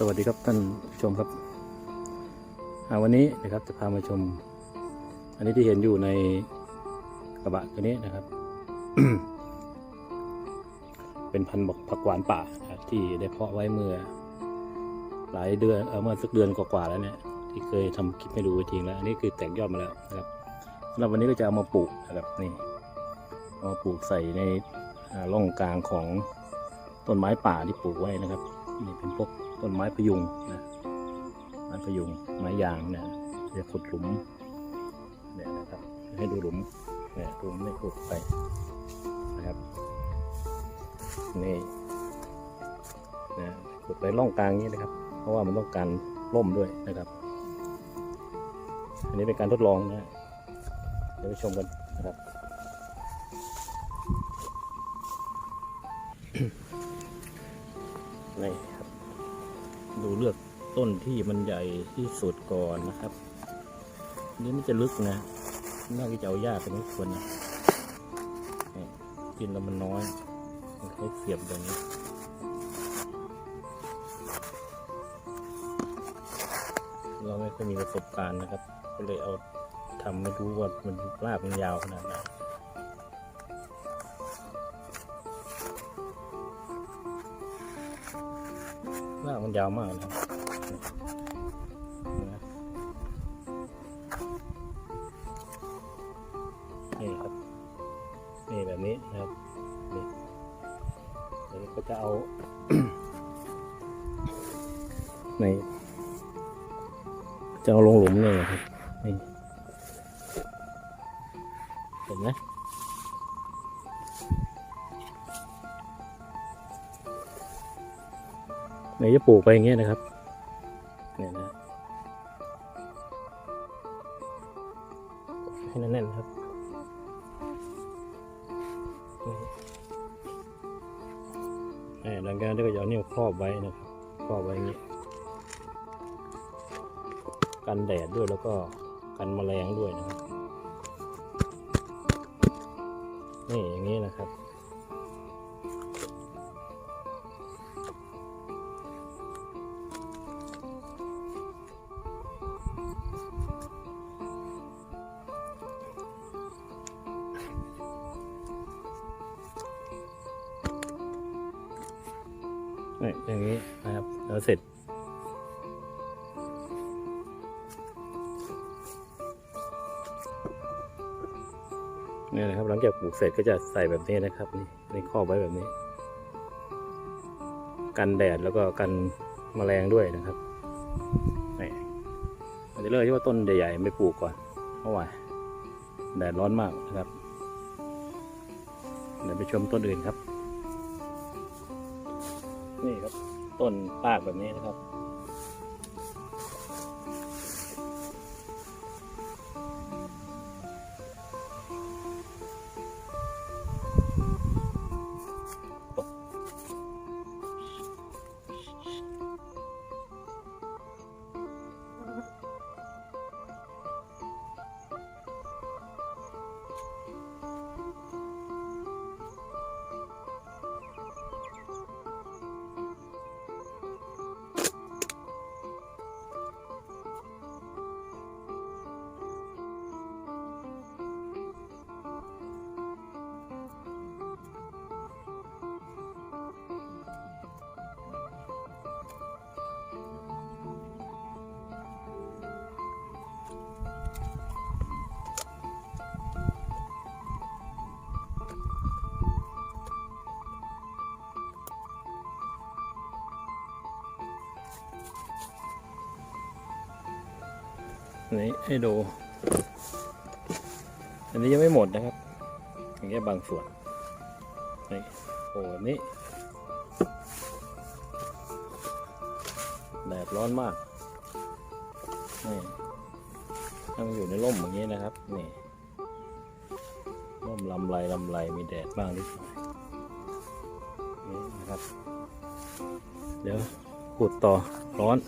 สวัสดีครับท่านผู้ชมครับวันนี้นะครับจะพามาชม อันนี้ที่เห็นอยู่ในกระบะตัวนี้นะครับ เป็นพันธุ์บอกผักหวานป่าที่ได้เพาะไว้เมื่อ หลายเดือนเออเมื่อสักเดือนกว่าๆแล้วเนี่ยที่เคยทำคลิปให้ดูไปทิ้งแล้วอันนี้คือแตกยอดมาแล้วนะครับสำหรับวันนี้ก็จะเอามาปลูกนะครับนี่เอามาปลูกใส่ในร่องกลางของต้นไม้ป่าที่ปลูกไว้นะครับนี่เป็นพวก ต้นไม้พยุงนะไม้พยุงไม้ยางเนี่ยจะขุดหลุมเนี่ยนะครับ ให้ดูหลุมเนี่ยหลุมไม่ขุดไปนะครับนี่นะขุดไปร่องกลางนี้นะครับ เพราะว่ามันต้องการร่มด้วยนะครับ อันนี้เป็นการทดลองนะเดี๋ยวไปชมกันนะครับนี่ ต้นที่มันใหญ่ที่สุดก่อนนะครับ นี่มันจะลึกนะน่าจะเอาหญ้าเป็นควรนนี่กินแล้วมันน้อยมันให้เสียบแบบนี้เราไม่เคยมีประสบการณ์นะครับ ก็เลยเอาทำไม่รู้ว่ามันรากมันยาวขนาดไหนรากมันยาวมากนะ นะนี่ครับ นี่แบบนี้นะครับ นี่เดี๋ยวก็จะเอา ใน จะเอาลงหลุมเลยนะครับนี่เห็นไหมไหนจะปลูกไปอย่างเงี้ยนะครับ ให้แน่นๆครับหลังจากนั้นก็จะเอานิ้วครอบไว้นะครับครอบไว้อย่างนี้ กันแดดด้วยแล้วก็กันแมลงด้วยนะครับ นี่อย่างนี้นะครับ นี่อย่างนี้นะครับแล้วเสร็จ เนี่ยนะครับหลังจากปลูกเสร็จก็จะใส่แบบนี้นะครับ นี่ในครอบไว้แบบนี้ กันแดดแล้วก็กันแมลงด้วยนะครับนี่อันนี้เลือกที่ว่าต้นใหญ่ๆไม่ปลูกก่อน เพราะว่าแดดร้อนมากนะครับเดี๋ยวไปชมต้นอื่นครับ นี่ครับต้นปากแบบนี้นะครับ นนี้ให้ดู อันนี้ยังไม่หมดนะครับ อย่างเงี้ยบางส่วน นี่โอ้นี้แดดร้อนมาก นี่ต้องอยู่ในร่มอย่างนี้นะครับ นี่ ร่มลำไรลำไรมีแดดบ้างนิดหน่อยนี่นะครับ เดี๋ยวขุดต่อร้อน